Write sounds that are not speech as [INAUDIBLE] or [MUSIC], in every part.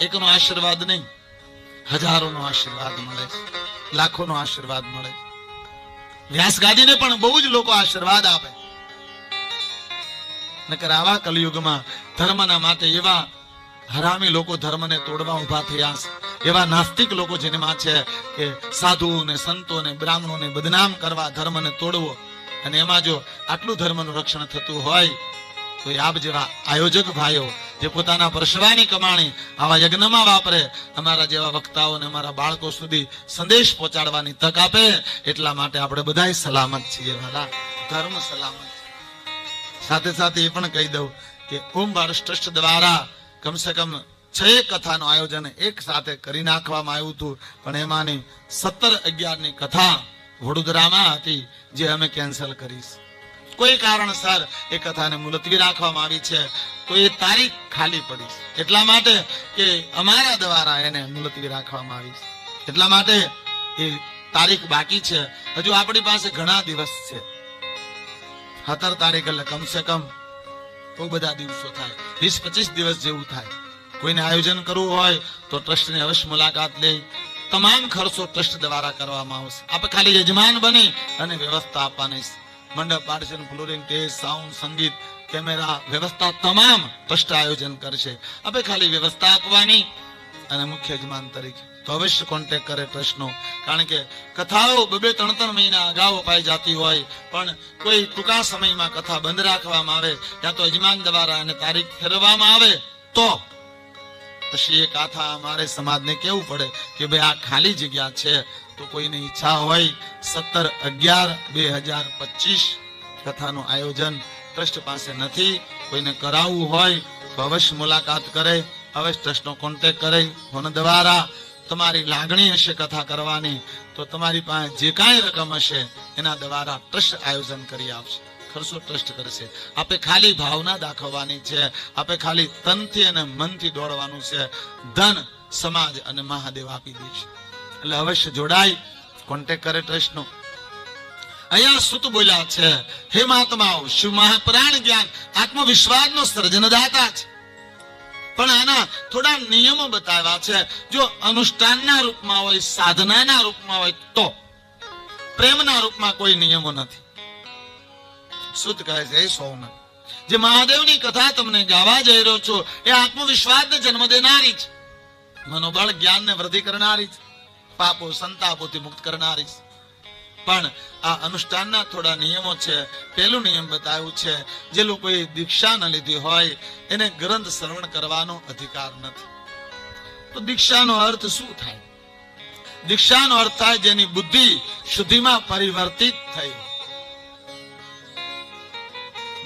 એકનો આશીર્વાદ નહીં, હજારોનો આશીર્વાદ મળે છે, લાખોનો આશીર્વાદ મળે છે. વ્યાસ ગાદીને પણ બહુ જ લોકો આશીર્વાદ આપે. નકર આવા કલયુગમાં ધર્મના માટે એવા હરામી લોકો ધર્મને તોડવા ઊભા થયા છે, એવા નાસ્તિક લોકો જેમાં છે કે સાધુઓને, સંતોને, બ્રાહ્મણોને બદનામ કરવા ધર્મને તોડવો. અને એમાં જો આટલું ધર્મનું રક્ષણ થતું હોય તો આપ જેવા આયોજક ભાઈઓ જે પોતાના પરસવાની કમાણી આવા યજ્ઞમાં વાપરે અમારા જેવા વક્તાઓને અમારા બાળકો સુધી સંદેશ પહોંચાડવાની તક આપે, એટલા માટે આપણે બધાય સલામત છીએ, વાલા. ધર્મ સલામત સાથે સાથે એ પણ કહી દઉં કે ઓમ ભારત ટ્રસ્ટ દ્વારા કમસે કમ છ કથાનું આયોજન એક સાથે કરી નાખવામાં આવ્યું હતું, પણ એમાંની સત્તર અગિયારની કથા વડોદરામાં હતી, જે અમે કેન્સલ કરીશ. કોઈ કારણસર એ કથાને મુલતવી રાખવામાં આવી છે, તો એ તારીખ ખાલી પડી છે. એટલા માટે કે અમારા દ્વારા એને મુલતવી રાખવામાં આવી છે. એટલા માટે એ તારીખ બાકી છે. હજુ આપણી પાસે ઘણા દિવસ છે. સત્તર તારીખ એટલે કમસે કમ બહુ બધા દિવસો થાય. વીસ, પચીસ દિવસ જેવું થાય. કોઈને આયોજન કરવું હોય તો ટ્રસ્ટની અવશ્ય મુલાકાત લે. તમામ ખર્ચો ટ્રસ્ટ દ્વારા કરવામાં આવશે. આપણે ખાલી યજમાન બની અને વ્યવસ્થા આપવાની છે. મંડપ પાર્સન ફ્લોરિંગ ટેસ્ટ સાઉન્ડ, સંગીત, કેમેરા, વ્યવસ્થા તમામ સ્પષ્ટ આયોજન કરશે. આપણે ખાલી વ્યવસ્થા આપવાની અને મુખ્ય યજમાન તરીકે. તો અવશ્ય કોન્ટેક કરે ટ્રસ્ટનો કારણ કે કથાઓ બબે ત્રણ ત્રણ મહિના અગાઉ અપાઈ જતી હોય, પણ કોઈ ટૂંકા સમયમાં કથા બંધ રાખવામાં આવે ત્યાં તો યજમાન દ્વારા અને તારીખ ફેરવવામાં આવે, તો પછી એ કાથા અમારે સમાજને કેવું પડે કે ભાઈ આ ખાલી જગ્યા છે તો કોઈની ઈચ્છા હોય સત્તર અગિયાર બે હજાર પચીસ કથાનું આયોજન ટ્રસ્ટ પાસે નથી. કોઈને કરાવવું હોય તો અવશ્ય મુલાકાત કરે, અવશ્ય ટ્રસ્ટનો કોન્ટેક્ટ કરે. ફોન દ્વારા તમારી લાગણી હશે કથા કરવાની, તો તમારી પાસે જે કાંઈ રકમ હશે એના દ્વારા ટ્રસ્ટ આયોજન કરી આપશે. ખર્ચો ટ્રસ્ટ કરશે. આપે ખાલી ભાવના દાખવવાની છે. આપે ખાલી તનથી અને મનથી દોડવાનું છે. ધન સમાજ અને મહાદેવ આપી દેશે. એટલે અવશ્ય જોડાય? કોન્ટેક કરે ટ્રસ્ટનો. અહીંયા સુત બોલ્યા છે? હે મહાત્માઓ શિવ મહાપ્રાણ જ્ઞાન, આત્મવિશ્વાસનો સર્જનદાતા છે. પણ આના થોડા નિયમો બતાવ્યા છે. જો અનુષ્ઠાનના રૂપમાં હોય, સાધનાના રૂપમાં હોય, તો પ્રેમના રૂપમાં કોઈ નિયમો નથી. શુદ્ધ કહે છે? સૌમ જે મહાદેવની કથા તમને ગાવા જઈ રહ્યો છો, એ આત્મવિશ્વાસને જન્મ દેનારી છે. મનોબળ જ્ઞાનને વૃદ્ધિ કરનારી છે. પાપો સંતાપોથી મુક્ત કરનારી. પણ આ અનુષ્ઠાનના થોડા નિયમો છે. પહેલું નિયમ બતાવ્યું છે, જે લોકોએ દીક્ષા ન લીધી હોય, એને ગ્રંથ શ્રવણ કરવાનો અધિકાર નથી. તો દીક્ષાનો અર્થ શું થાય? દીક્ષાનો અર્થ થાય જેની બુદ્ધિ શુદ્ધિમાં પરિવર્તિત થઈ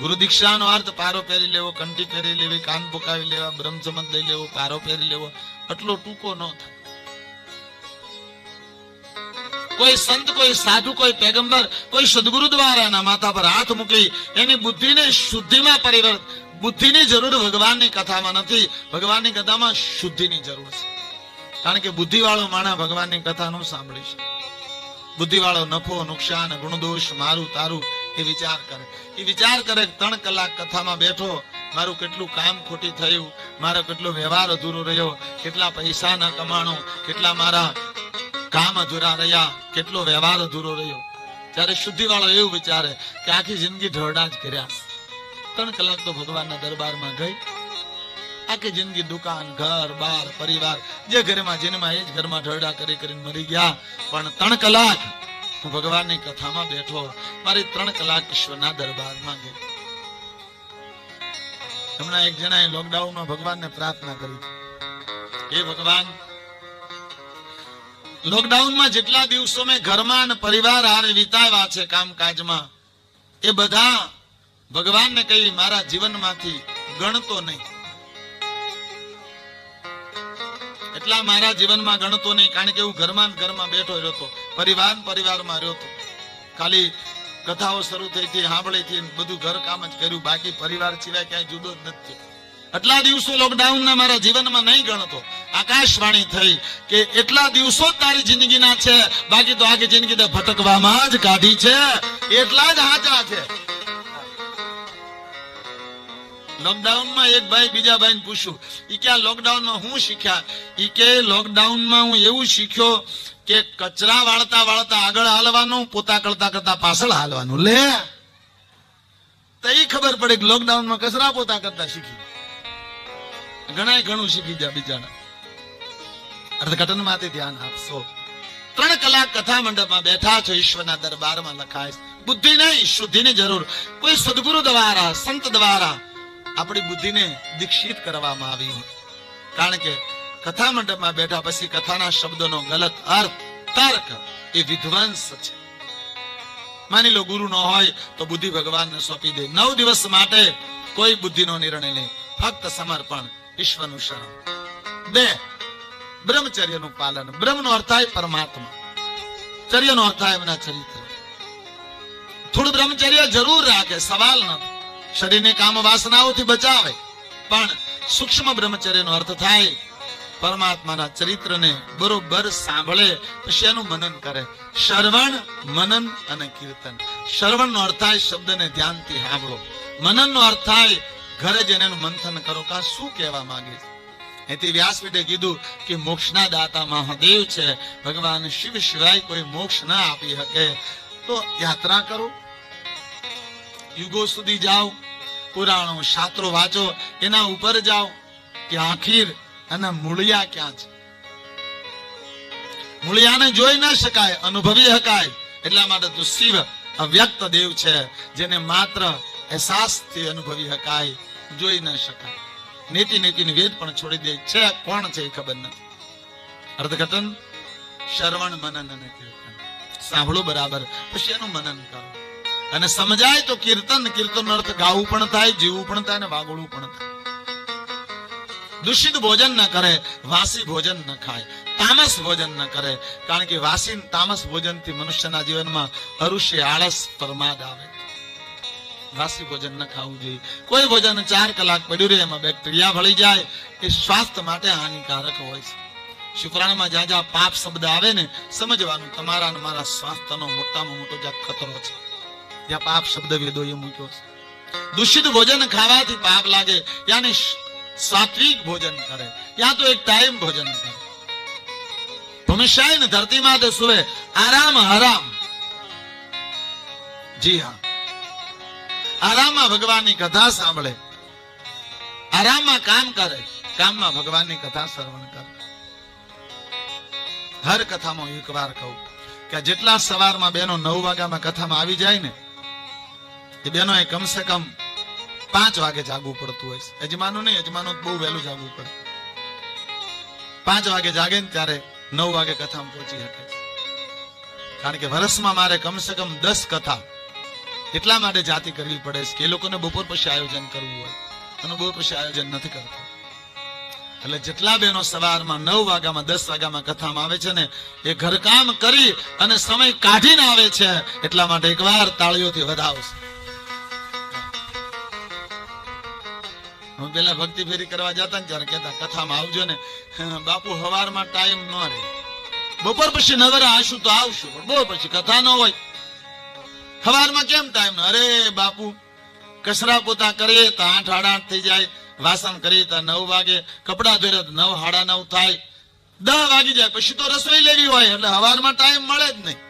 ગુરુ દીક્ષાનો અર્થ પારો પહેરી લેવો, કંઠી પહેરી લેવી, કાન પુકાવી લેવા, બ્રહ્મસમત લઈ લેવો, પારો પહેરી લેવો, આટલો ટૂંકો ન થાય. કોઈ સંત, કોઈ સાધુ, કોઈ પેગંબર, કોઈ સદગુરુ દ્વારા એના માથા પર હાથ મૂકી એની બુદ્ધિને શુદ્ધિમાં પરિવર્ત, બુદ્ધિની જરૂર ભગવાનની કથામાં નથી. ભગવાનની કથામાં શુદ્ધિની જરૂર છે. કારણ કે બુદ્ધિવાળો માણસ ભગવાનની કથા સાંભળી છે. બુદ્ધિવાળો નફો, નુકસાન, ગુણદોષ, મારું, તારું એ વિચાર કરે. એ વિચાર કરે ત્રણ કલાક કથામાં બેઠો, મારું કેટલું કામ ખોટી થયું, મારો કેટલો વ્યવહાર અધૂરો રહ્યો, કેટલા પૈસા ન કમાણો, કેટલા મારા કામ અધૂરા રહ્યા, કેટલો વ્યવહાર અધૂરો રહ્યો. ત્યારે શુદ્ધિ વાળો એવું વિચારે કે આખી જિંદગી ઢોરડા જ કર્યા. ત્રણ કલાક તો ભગવાનના દરબારમાં ગઈ. આખી જિંદગી દુકાન, ઘર, બાર, પરિવાર, જે ઘરમાં જેનમાં એ જ ઘરમાં ઢરડા કરી કરીને મરી ગયા. પણ ત્રણ કલાક હું ભગવાનની કથામાં બેઠો. મારી ત્રણ કલાક ઈશ્વરના દરબારમાં ગઈ. હમણાં એક જણાએ લોકડાઉનમાં ભગવાનને પ્રાર્થના કરી. હે ભગવાન લોકડાઉનમાં જેટલા દિવસો મેં ઘરમાં અને પરિવાર હારે વિતાવ્યા છે કામકાજમાં, એ બધા ભગવાનને કહી મારા જીવનમાંથી ગણતો નહીં. એટલા મારા જીવનમાં ગણતો નહીં, કારણ કે હું ઘરમાં ઘરમાં બેઠો રહ્યો પરિવાર પરિવારમાં રહ્યો ખાલી કથાઓ શરૂ થઈ હતી સાંભળી હતી બધું ઘર કામ જ કર્યું, બાકી પરિવાર સિવાય ક્યાંય જુદો જ નથી આટલા દિવસો લોકડાઉન ના મારા જીવનમાં નહીં ગણતો. આકાશવાણી થઈ કે એટલા દિવસો તારી જિંદગીના છે, બાકી તો આખી જિંદગી તો ભટકવામાં જ કાઢી છે. એટલા જ હાચા છે. લોકડાઉનમાં એક ભાઈ બીજા ભાઈને પૂછ્યું, ઈ કે આ લોકડાઉનમાં હું શીખ્યા? ઈ કે લોકડાઉનમાં હું એવું શીખ્યો કે કચરા વાળતા વાળતા આગળ હાલવાનું, પોતા કરતા કરતા પાછળ હાલવાનું. લે. તો ખબર પડે કે લોકડાઉનમાં કચરા પોતા કરતા શીખી ઘણા ઘણું શીખી ગયા બીજાના અર્થઘટનમાંથી ધ્યાન આપશો. ત્રણ કલાક કથા મંડપમાં બેઠા છો, ઈશ્વરના દરબારમાં લખાય બુદ્ધિ નહીં શુદ્ધિની જરૂર. કોઈ સદગુરુ દ્વારા, સંત દ્વારા આપણી બુદ્ધિને દીક્ષિત કરવામાં આવી કારણ કે કથા મંડપમાં બેઠા પછી કથાના શબ્દોનો ગલત અર્થ, તર્ક એ વિધ્વંસ છે. માની લો ગુરુ ન હોય તો બુદ્ધિ ભગવાનને સોંપી દે. નવ દિવસ માટે કોઈ બુદ્ધિનો નિર્ણય નહીં. ફક્ત સમર્પણ. ઈશ્વરનું શરણ. બે, બ્રહ્મચર્યનું પાલન. બ્રહ્મનો અર્થ થાય પરમાત્મા. ચર્યનો અર્થ થાય એમના ચરિત્ર. થોડું બ્રહ્મચર્ય જરૂર રાખે, સવાલ નથી શરીરને કામ વાસનાઓથી બચાવે. પણ સૂક્ષ્મ બ્રહ્મચર્યનો અર્થ થાય પરમાત્માના ચરિત્રને બરોબર સાંભળે, પછી એનું મનન કરે. શ્રવણ, મનન અને કીર્તન. શ્રવણનો અર્થ થાય શબ્દને ધ્યાનથી સાંભળો. મનનનો અર્થ થાય ઘરે જઈને એનું મંથન કરો કે શું કહેવા માંગે એથી વ્યાસપીઠે કીધું કે મોક્ષના દાતા મહાદેવ છે. ભગવાન શિવ સિવાય કોઈ મોક્ષ ના આપી શકે. તો યાત્રા કરો. યુગો સુધી જાઓ. પુરાણો, શાસ્ત્રો વાંચો. એના ઉપર જાઓ. કે આખીર અને મૂળિયા ક્યાં છે? મૂળિયાને જોઈ ન શકાય, અનુભવી શકાય એટલા માટે તો શિવ અવ્યક્ત દેવ છે, જેને માત્ર અહેસાસથી અનુભવી શકાય જોઈ ન શકાય. નીતિ નીતિ વેદ પણ છોડી દે. છે, કોણ છે એ ખબર નથી. અર્થઘટન? શ્રવણ મનન અને કીર્તન. સાંભળો બરાબર. પછી એનું મનન કરો. અને સમજાય તો કીર્તન. કીર્તન અર્થ ગાવું પણ થાય, જીવવું પણ થાય અને વાગોળવું પણ થાય. દૂષિત ભોજન ન કરે, વાસી ભોજન ન ખાય, તામસ ભોજન ન કરે. કારણ કે વાસી તામસ ભોજનથી મનુષ્યના જીવનમાં અરુષ્ય આળસ, પ્રમાદ આવે. વાસી ભોજન ન ખાવું જોઈએ. કોઈ ભોજન ચાર કલાક પડ્યું રહે, એમાં બેક્ટેરિયા ભળી જાય, એ સ્વાસ્થ્ય માટે હાનિકારક હોય છે. શુક્રાણમાં જ્યાં જ્યાં પાપ શબ્દ આવે ને, સમજવાનું તમારા અને મારા સ્વાસ્થ્યનો મોટામાં મોટો જ્યાં ખતરો છે. જ્યાં પાપ શબ્દ વેદોએ મૂક્યો છે. દૂષિત ભોજન ખાવાથી પાપ લાગે, યાની સાત્વિક ભોજન કરે, યા તો એક ટાઈમ ભોજન કરે. ભૂમિશાય ને ધરતી માથે સુવે, આરામ હરામ. જી હા. આરામમાં ભગવાનની કથા સાંભળે. આરામમાં કામ કરે, કામમાં ભગવાનની કથા શ્રવણ કરે. હર કથામાં એક વાર કહું કે જેટલા સવારમાં બેનો નવ વાગ્યામાં કથામાં આવી જાય ને, એ બેનો એ કમસે કમ પાંચ વાગે જાગવું પડતું હોય છે. યજમાનો નહીં, યજમાનો બહુ વહેલું જાગવું પડે. પાંચ વાગે જાગે ને ત્યારે નવ વાગે કથામાં પહોંચી શકે કારણ કે વર્ષમાં મારે કમસે કમ દસ કથા એટલા માટે જાતિ કરવી પડે છે કે એ લોકોને બપોર પછી આયોજન કરવું હોય. અને બપોર પછી આયોજન નથી કરતા. એટલે જેટલા બહેનો સવારમાં નવ વાગ્યામાં, દસ વાગ્યામાં કથામાં આવે છે ને, એ ઘરકામ કરી અને સમય કાઢીને આવે છે, એટલા માટે એકવાર તાળીઓથી વધાવશે. હું પેલા ભક્તિ ફેરી કરવા જતા ને ત્યારે કેતા કથામાં આવજો ને. [LAUGHS] બાપુ, હવારમાં ટાઈમ ન રહે. બપોર પછી નવરા આશું તો આવશું બપોર પછી કથા ન હોય. હવારમાં કેમ ટાઈમ અરે બાપુ કસરા પોતા કરીએ તો આઠ હાડા આઠ થઈ જાય, વાસણ કરીએ તો નવ વાગે, કપડા ધોરે નવ હાડા નવ થાય. દહ વાગી જાય, પછી તો રસોઈ લેવી હોય, એટલે હવારમાં ટાઈમ મળે જ નહીં.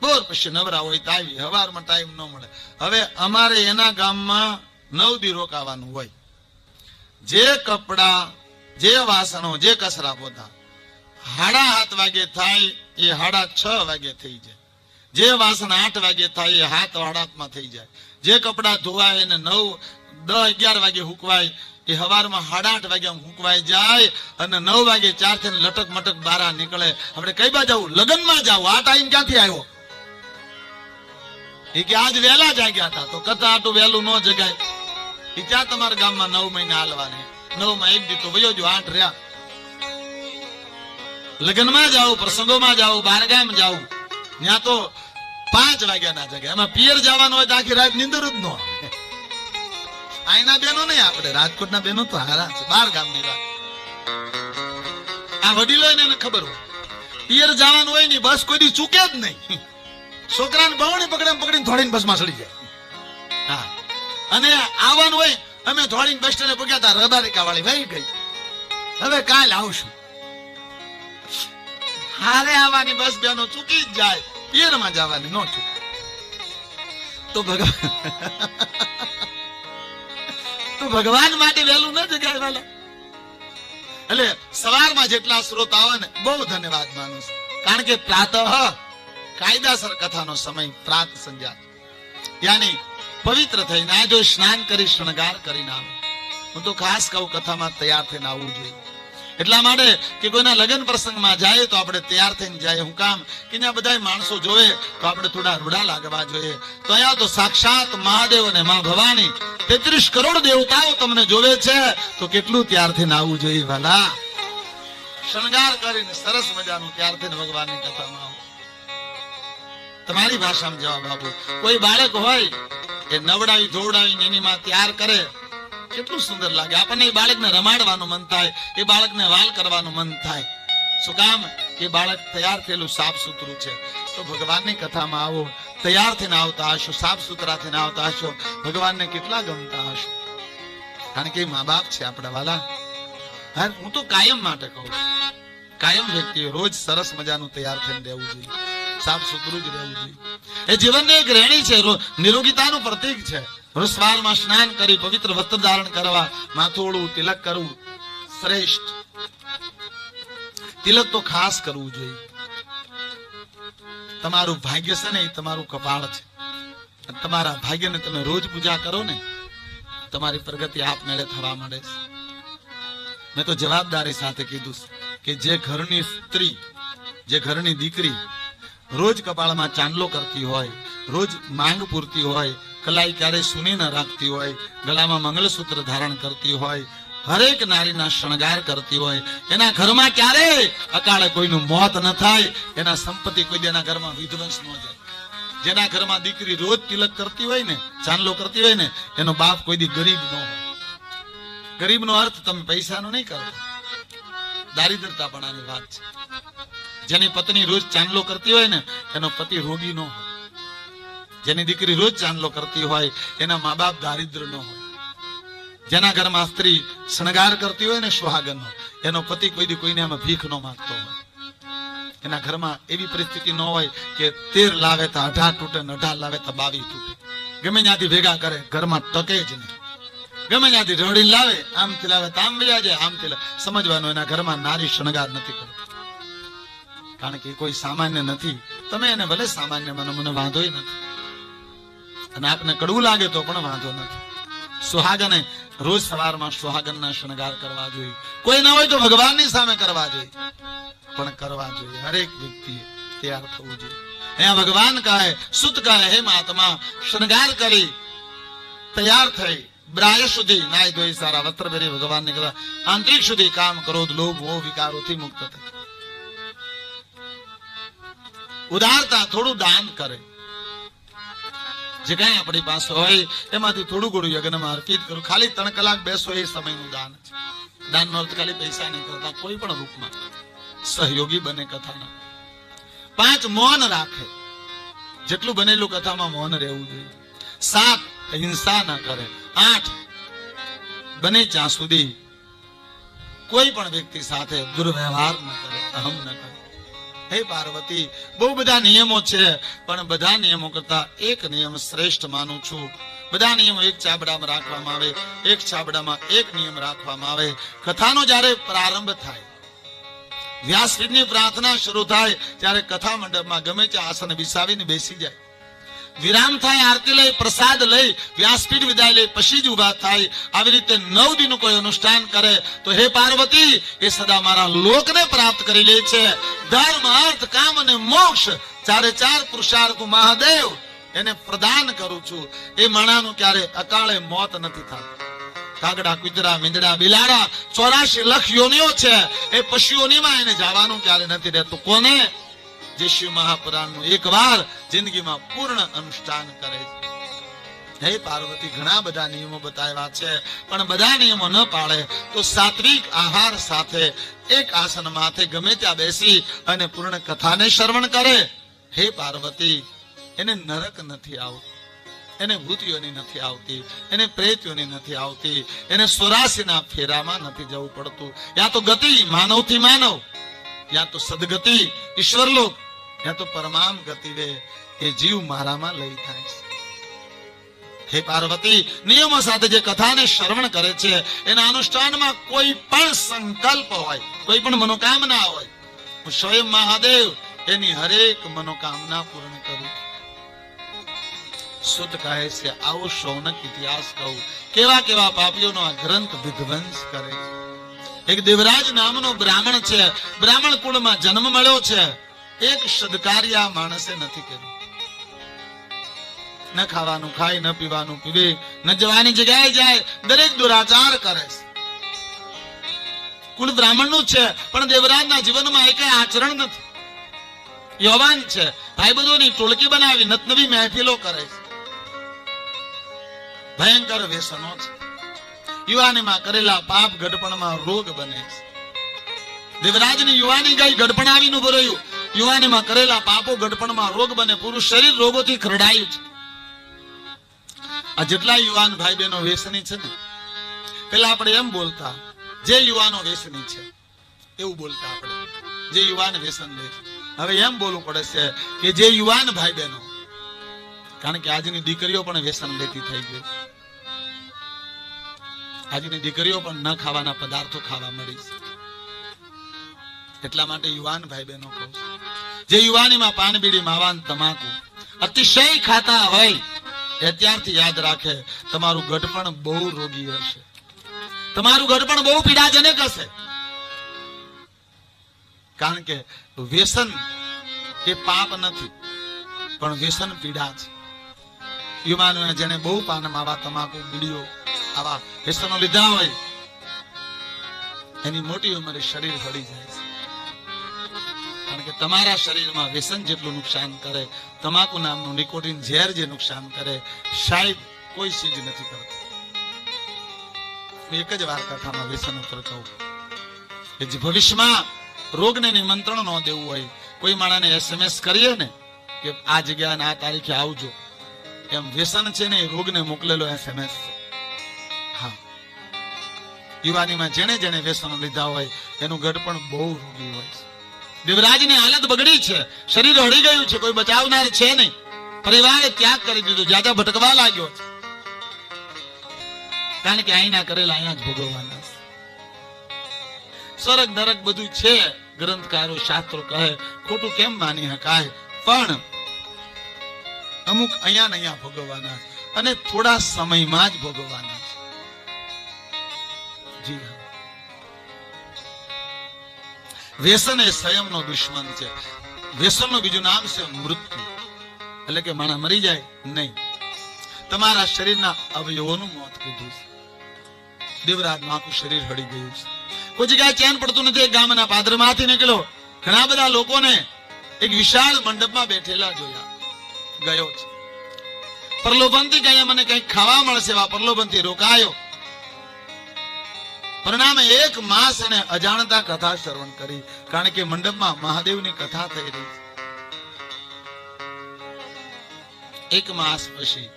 બોર પછી નવરા હોય તો આવી, હવારમાં ટાઈમ ન મળે. હવે અમારે એના ગામમાં નવ દી રોકાવાનું હોય. જે કપડા, જે વાસણો, જે કસરા પોતા હાડા હાથ વાગે થાય, એ હાડા છ વાગે થઈ જાય. જે વાસણ આઠ વાગે થાય એ હાથ વાડાતમાં થઈ જાય. જે કપડાં ધોવાય એને નવ દસ અગિયાર વાગે હુકવાય, એ હવારમાં સાડા આઠ વાગે હુકવાય જાય અને નવ વાગે ચારથી લટક મટક બારા નીકળે. આપણે કઈ બા જવું લગ્નમાં જાવ આ ટાઈમ ક્યાંથી આવ્યો? એ કે આજ વહેલા જાગ્યા હતા તો. કથા આટલું વહેલું ન જગાય. એ ત્યાં તમારા ગામમાં નવ મહિના હાલવાની? નવમાં એક દી વયો જો આઠ રહ્યા. લગ્નમાં જાઓ પ્રસંગોમાં જાઓ બારગામ જાઓ ત્યાં તો પાંચ વાગ્યા ના જગ્યા એમાં પિયર જવાનું હોય તો આખી રાત નીંદર જ ન આઈના બેનો નહીં આપણે, રાજકોટના બેનો તો હારા છે, બાર ગામની વાત. આ વડીલો એને ખબર હોય. પિયર જવાનું હોય ને બસ કોઈ ચૂકે જ નહીં. છોકરાને બહુણી પકડે પકડીને ધોળીને બસમાં ચડી જાય. હા. અને આવવાનું હોય, અમે ધોળીને બસ સ્ટેન્ડ પૂગ્યા હતા રબારિકા વાળી વહી ગઈ. હવે કાલ આવશું. હારે આવવાની બસ બેનો ચૂકી જ જાય. પિયરમાં જવાની નો છું. તો ભગવાન તો ભગવાન માટે વહેલું ન જગાય વાલા. એટલે સવારમાં જેટલા શ્રોતા આવે ને, બહુ ધન્યવાદ માનું છું. કારણ કે પ્રાતઃ કાયદાસર કથાનો સમય પ્રાત સંધ્યા. યાની પવિત્ર થઈને આ જો સ્નાન કરી શણગાર કરીને આવે. હું તો ખાસ કહું કથામાં તૈયાર થઈને આવવું જોઈએ. એટલા માટે કે કોઈના લગ્ન પ્રસંગમાં જાય તો આપણે તૈયાર થઈને જાય. હું કામ કે ત્યાં બધા માણસો જોવે તો આપણે થોડા રૂડા લાગવા જોઈએ. તો અહીંયા તો સાક્ષાત મહાદેવ અને મા ભવાની તેત્રીસ કરોડ દેવતાઓ તમને જોવે છે. તો કેટલું તૈયાર થઈને આવવું જોઈએ ભલા શણગાર કરીને સરસ મજાનું તૈયાર થઈને ભગવાનની કથામાં તમારી ભાષામાં જવાબ આપો. કોઈ બાળક હોય એ નવડાવી ધોવડાવી એની માં તૈયાર કરે કેટલું સુંદર લાગે. આપણને એ બાળકને રમાડવાનું મન થાય, એ બાળકને વાલ કરવાનું મન થાય. શું કામ? એ બાળક તૈયાર થયેલું સાફ સુથરું છે. તો ભગવાનની કથામાં આવો. તૈયાર થઈને આવતા હશો સાફ સુથરા થઈને આવતા હશો. ભગવાનને કેટલા ગમતા હશો. કારણ કે મા બાપ છે આપણા વાલા. હા તો કાયમ માટે કહું કાયમ વ્યક્તિએ રોજ સરસ મજાનું તૈયાર થઈને રહેવું જોઈએ. સાફ સુથરું જ રહેવું જોઈએ એ જીવનની એક રહેણી છે નિરોગીતાનું પ્રતીક છે. રોજ સ્નાન કરી પવિત્ર વસ્ત્ર ધારણ કરવા માથોડું તિલક કરવું શ્રેષ્ઠ. તિલક તો ખાસ કરવું જોઈએ. તમારું ભાગ્ય છે ને એ તમારું કપાળ છે. તમારા ભાગ્યને તમે રોજ પૂજા કરો ને, તમારી પ્રગતિ આપમેળે થવા માંડે છે. મેં તો જવાબદારી સાથે કીધું કે જે ઘરની સ્ત્રી, જે ઘરની દીકરી રોજ કપાળમાં ચાંદલો કરતી હોય, રોજ માંગ પૂરતી હોય, કલાઈ ક્યારે સુની ન રાખતી હોય, ગળામાં મંગળસૂત્ર ધારણ કરતી હોય, હરેક નારીના શણગાર કરતી હોય, એના ઘરમાં ક્યારે અકાળે કોઈનું મોત ન થાય, એના સંપત્તિ કોઈ એના ઘરમાં વિધ્વંસ ન જાય. જેના ઘરમાં દીકરી રોજ તિલક કરતી હોય ને, ચાંદલો કરતી હોય ને, એનો બાપ કોઈ દી ગરીબ ન હોય. ગરીબનો અર્થ તમે પૈસાનો નહીં કરો દારિદ્રતાપણાની વાત છે. જેની પત્ની રોજ ચાંદલો કરતી હોય ને, એનો પતિ રોગી નો હોય. જેની દીકરી રોજ ચાંદલો કરતી હોય, એના મા બાપ દારિદ્ર નો હોય. જેના ઘરમાં સ્ત્રી શણગાર કરતી હોય ને સુહાગનનો એનો પતિ કોઈ કોઈને આમાં ભીખ નો માંગતો હોય. એના ઘરમાં એવી પરિસ્થિતિ ન હોય કે તેર લાવે તો અઢાર તૂટે ને અઢાર લાવે તો બાવી તૂટે. ગમે ત્યાંથી ભેગા કરે, ઘરમાં ટકે જ નહીં. ગમે ત્યાંથી રડી લાવે, આમથી લાવે તો આમ વ્યા જાય, આમથી સમજવાનું, એના ઘરમાં નારી શણગાર નથી કરતી. કારણ કે કોઈ સામાન્ય નથી. તમે એને ભલે સામાન્ય માનો મને વાંધોય નથી. અને આપને કડવું લાગે તો પણ વાંધો નથી. સુહાગને રોજ સવારમાં સુહાગનના શણગાર કરવા જોઈએ. કોઈ ના હોય તો ભગવાનની સામે કરવા જોઈએ. પણ કરવા જોઈએ. હરેક વ્યક્તિએ તૈયાર થવું જોઈએ. અહીંયા ભગવાન કહે, સુત કહે, હે મહાત્મા, શણગાર કરી. તૈયાર થઈ બ્રાય સુધી નાય ધોઈ સારા વસ્ત્ર પહેરી ભગવાનને કહેવા, આંતરિક સુધી કામ કરો, લોભ મોહ વિકારોથી મુક્ત થઈ ઉદારતા થોડું દાન કરે. જે કઈ આપણી પાસે હોય, એમાંથી થોડું ઘણું યજ્ઞમાં અર્પિત કરું. ખાલી ત્રણ કલાક બેસો એ સમયનું દાન છે. દાનનો અર્થ ખાલી પૈસા નહીં કરતા, કોઈ પણ રૂપમાં. સહયોગી બને કથાના પાંચ, મૌન રાખે. જેટલું બનેલું કથામાં મૌન રહેવું જોઈએ. સાત, હિંસા ન કરે. આઠ, બને ત્યાં સુધી કોઈ પણ વ્યક્તિ સાથે દુર્વ્યવહાર ન કરે, અહમ ન કરે. હે પાર્વતી, બહુ બધા નિયમો છે, પણ બધા નિયમો કરતા એક નિયમ શ્રેષ્ઠ માનું છું. બધા નિયમો એક ચાબડામાં રાખવામાં આવે, એક ચાબડામાં એક નિયમ રાખવામાં આવે. કથાનો જ્યારે પ્રારંભ થાય, વ્યાસપીઠની પ્રાર્થના શરૂ થાય, ત્યારે કથા મંડપમાં ગમે તે આસન બિસાવીને બેસી જાય. વિરામ થાય, આરતી લઈ, પ્રસાદ લઈ, વ્યાસપીઠ વિદાય લઈ, પછી જ ઊભા થાય. આવી રીતે નવ દિનનું કોઈ અનુષ્ઠાન કરે. તો હે પાર્વતી, એ સદા મારા લોકને પ્રાપ્ત કરી લે છે. ધર્મ, અર્થ, કામ અને મોક્ષ ચારે ચાર પુરુષાર્થ મહાદેવ એને પ્રદાન કરું છું. એ માણાનું ક્યારે અકાળે મોત નથી થતું. કાગડા, કુતરા, મીંદડા, બિલાડા, ચોરાશી લખ યોનિઓ છે. એ પશુઓનીમાં એને જવાનું ક્યારે નથી રહેતું. કોને? જે શિવ મહાપુરાણનું એક વાર જિંદગીમાં પૂર્ણ અનુષ્ઠાન કરે છે. હે પાર્વતી, ઘણા બધા નિયમો બતાવ્યા છે, પણ બધા નિયમો ન પાળે તો સાત્વિક આહાર સાથે એક આસન માથે ગમે ત્યાં બેસી અને પૂર્ણ કથાને શ્રવણ કરે. હે પાર્વતી, એને નરક નથી આવતું. એને ભૂતિઓની નથી આવતી, એને પ્રેતીઓની નથી આવતી, એને સ્વરાશીના ફેરામાં નથી જવું પડતું. યા તો ગતિ માનવથી માનવ, યા તો સદગતિ, ઈશ્વરલોક, યા તો પરમામ ગતિ રે એ જીવ મારામાં લઈ થાય હે પાર્વતી, નિયમો સાથે જે કથાને શ્રવણ કરે છે, એના અનુષ્ઠાનમાં કોઈ પણ સંકલ્પ હોય, કોઈ પણ મનોકામના હોય, હું સ્વયં મહાદેવ એની હરેક મનોકામના પૂર્ણ કરું સુત કહે છે, આવો શૌનક ઇતિહાસ કહું. કેવા કેવા પાપીઓનો આ ગ્રંથ વિધ્વંસ કરે છે. એક દેવરાજ નામનો બ્રાહ્મણ છે, બ્રાહ્મણ કુળમાં જન્મ મળ્યો છે. એક સદકાર્ય માણસે નથી કર્યું. ન ખાવાનું ખાય ન પીવાનું, પીવે, ન જવાની જગ્યાએ જાય, દરેક દુરાચાર કરે છે. કુલ બ્રાહ્મણનું છે, પણ દેવરાજના જીવનમાં એક આચરણ નથી. યવાન છે, ભાઈબંધોની ટોળકી બનાવી નતનવી મહેફિલો કરે છે. ભયંકર વ્યસનો છે. યુવાનીમાં કરેલા પાપ ગઢપણમાં રોગ બને છે. દેવરાજની યુવાની ગઈ ગડપણાવીનું ભરાયું યુવાનીમાં કરેલા પાપો ગઢપણમાં રોગ બને. પુરુષ શરીર રોગોથી ખરડાયું છે. આ જેટલા યુવાન ભાઈ બહેનો વ્યસની છે ને, પેલા આપણે એમ બોલતા, જે યુવાનો વ્યસની છે, એવું બોલતા આપણે. જે યુવાન વ્યસન લે. હવે એમ બોલવું પડે છે કે જે યુવાન ભાઈ બહેનો કારણ કે આજની દીકરીઓ પણ વ્યસન લેતી થઈ ગઈ આજની દીકરીઓ પણ ન ખાવાના પદાર્થો ખાવા મળી છે. એટલા માટે યુવાન ભાઈ બહેનો કહું જે યુવાનીમાં પાનબીડી, માવાન, તમાકુ અતિશય ખાતા હોય એ અત્યારથી યાદ રાખે, તમારું ગઢપણ બહુ રોગી હશે. તમારું ગઢપણ બહુ પીડાજનક હશે. કારણ કે વ્યસન એ પાપ નથી, પણ વ્યસન પીડા છે. યુવાનોને જેને બહુ પાનમાં આવા તમાકુ, બીડીઓ આવા વ્યસનો લીધા હોય, એની મોટી ઉંમરે શરીર હળી જાય કારણ કે તમારા શરીરમાં વ્યસન જેટલું નુકસાન કરે, તમાકુ નામનું નિકોટિન ઝેર જે નુકસાન કરે, સાહેબ, કોઈ ચીજ નથી કરતું. એક જ વાર કથામાં વ્યસન ઉપર કહું. કે જે ભવિષ્યમાં રોગને નિમંત્રણ ન દેવું હોય, કોઈ માણાને એસએમએસ કરીએ ને, કે આ જગ્યા આ તારીખે આવજો. એમ વ્યસન છે ને એ રોગને મોકલેલો એસએમએસ હા. યુવાનીમાં જેણે જેણે વ્યસનો લીધા હોય, એનું ગઢપણ બહુ રોગી હોય છે. દેવરાજની હાલત બગડી છે. શરીર હળી ગયું છે, કોઈ બચાવનાર છે નહીં. પરિવારે ત્યાગ કરી દીધો, જાજા ભટકવા લાગ્યો. કારણ કે અહીંના કરેલા અહીંયા જ ભોગવવાના સરગ નરક બધું છે, ગ્રંથકારો, શાસ્ત્રો કહે, ખોટું કેમ માની શકાય? પણ અમુક અહીંયા ને અહીંયા ભોગવવાના અને થોડા સમયમાં જ ભોગવવાના જી હા. વ્યસન એ સંયમનો દુશ્મન છે. વ્યસનનું બીજું નામ છે મૃત્યુ. એટલે કે માણસ મરી જાય? નહીં. તમારા શરીરના અવયવોનું મોત કીધું છે. દેવરાજનું આખું શરીર હળી ગયું છે. કોઈ જગ્યાએ ચેન પડતું નથી ગામના ગામના પાદરમાંથી નીકળ્યો. ઘણા બધા લોકોને એક વિશાળ મંડપમાં બેઠેલા જોયા. ગયો છે. પ્રલોભનથી ગયા મને કંઈક ખાવા મળશે, એવા પ્રલોભનથી રોકાયો. પરિણામે એક માસ એને અજાણતા કથા શ્રવણ કરી, કારણ કે મંડપમાં મહાદેવની કથા થઈ રહી. એક માસ પછી,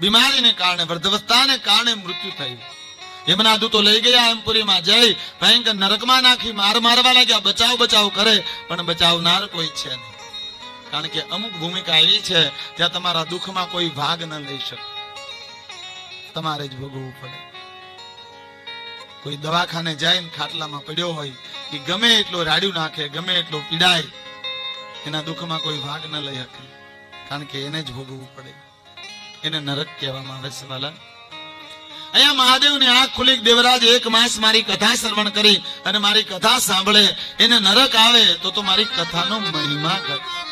બીમારીને કારણે વૃદ્ધવસ્થાને કારણે મૃત્યુ થયું. યમના દૂતો લઈ ગયા એમપુરીમાં જઈ ભયંકર નરકમાં નાખી, માર મારવા લાગ્યા, બચાવ બચાવ કરે. પણ બચાવનાર કોઈ છે નહીં. કારણ કે અમુક ભૂમિકા એવી છે, જ્યાં તમારા દુઃખમાં કોઈ ભાગ ન લઈ શકે. તમારે જ ભોગવવું પડે. કોઈ દવાખાને જાય ને ખાટલામાં પડ્યો હોય, એ ગમે એટલો રાડ્યું નાખે, ગમે એટલો પીડાય, એના દુઃખમાં કોઈ ભાગ ન લઈ શકે. કારણ કે એને જ ભોગવવું પડે. એને નરક કહેવામાં આવે છે વાલા અહીંયા મહાદેવની આંખ ખુલી, દેવરાજ એક માસ મારી કથા શ્રવણ કરી અને મારી કથા સાંભળે. એને નરક આવે તો તો મારી કથાનો મહિમા ઘટે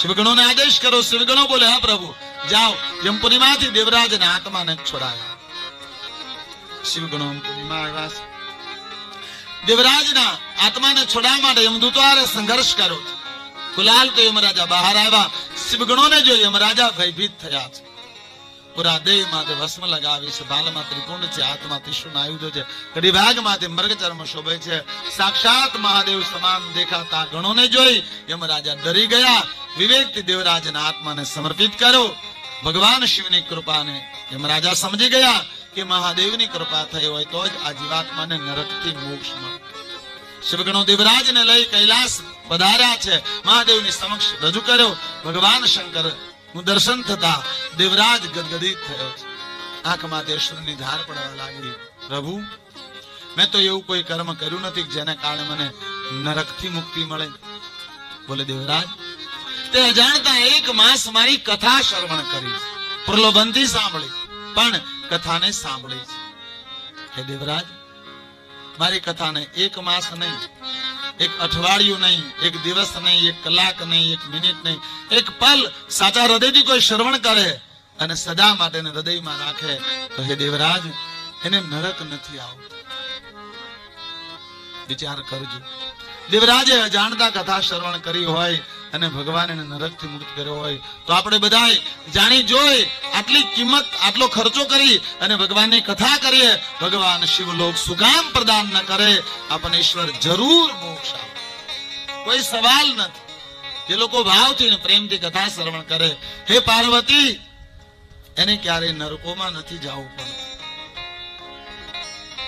શિવગણોને આદેશ કરો, શિવગણો બોલે, હા પ્રભુ, જાઓ. યમપુરીમાંથી દેવરાજના આત્માને છોડાયા. શિવગણો યમપુરીમાં આવ્યા છે. દેવરાજના આત્માને છોડાવવા માટે યમદૂતો સંઘર્ષ કર્યો. ગુલાલ તો યમરાજા બહાર આવ્યા. શિવગણોને જો યમરાજા ભયભીત થયા છે. પૂરા દેહ માથે ભસ્મ લગાવી છે. બાલમાં ત્રિકુંડ છે. હાથમાં ત્રિશુળ આયુધો છે. કડી ભાગ માથે મૃગચર્મ શોભે છે. સાક્ષાત મહાદેવ સમાન દેખાતા ગણોને જોઈ યમરાજા ડરી ગયા. વિવેકથી દેવરાજના આત્માને સમર્પિત કરો ભગવાન શિવની કૃપાને યમરાજા સમજી ગયા. કે મહાદેવની કૃપા થઈ હોય તો જ આ જીવાત્માને નરકથી મોક્ષ મળે. શિવગણો દેવરાજને લઈ કૈલાસ પધાર્યા છે. મહાદેવની સમક્ષ રજૂ કર્યો. ભગવાન શંકરનું દર્શન થતા દેવરાજ ગદગદિત થયો છે. આંખમાંથી અશ્રુની ધાર પડવા લાગી. પ્રભુ, મેં તો એવું કોઈ કર્મ કર્યું નથી જેને કારણે મને નરકથી મુક્તિ મળે. બોલે દેવરાજ, તે અજાણતા એક માસ મારી કથા શ્રવણ કરી. પ્રલોભનથી સાંભળી. પણ કથાને સાંભળી છે. હે દેવરાજ, મારી કથાને એક માસ નહીં, એક અઠવાડિયું નહીં, એક દિવસ નહીં, એક કલાક નહીં, એક મિનિટ નહીં, એક પલ સાચા હૃદયથી કોઈ શ્રવણ કરે અને સદા માટે હૃદયમાં રાખે, તો હે દેવરાજ, એને નરક નથી આવતું વિચાર કરજો દેવરાજે અજાણતા કથા શ્રવણ કરી હોય અને ભગવાન એને નરકથી મુક્ત કર્યો હોય, તો આપણે બધાય જાણી જોઈ આટલી કિંમત, આટલો ખર્ચો કરી અને ભગવાનની કથા કરીએ. ભગવાન શિવલોક સુકામ પ્રદાન ન કરે. આપણને ઈશ્વર જરૂર મોક્ષ આપે. કોઈ સવાલ નથી. જે લોકો ભાવથી અને પ્રેમથી કથા શ્રવણ કરે. હે પાર્વતી, એને ક્યારેય નરકોમાં નથી જવું પડતું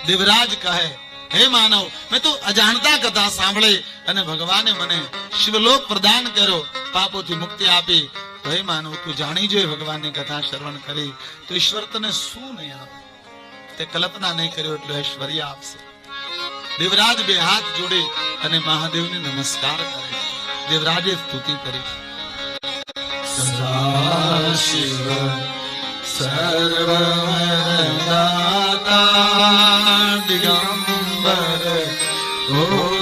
દેવરાજ કહે હે માનવ, મેં તો અજાણતા કથા સાંભળી અને ભગવાને મને શિવલોક પ્રદાન કર્યો, પાપોથી મુક્તિ આપી. તો હે માનવ, તું જાણી જોઈ ભગવાનની કથા શ્રવણ કરી, તો ઈશ્વર તને શું નહીં આપે? તે કલ્પના નહીં કર્યો એટલે ઐશ્વર્ય આપશે. દેવરાજ બે હાથ જોડી અને મહાદેવને નમસ્કાર કરે. દેવરાજે સ્તુતિ કરી. સદાશિવ સર્વદાતા আমার ও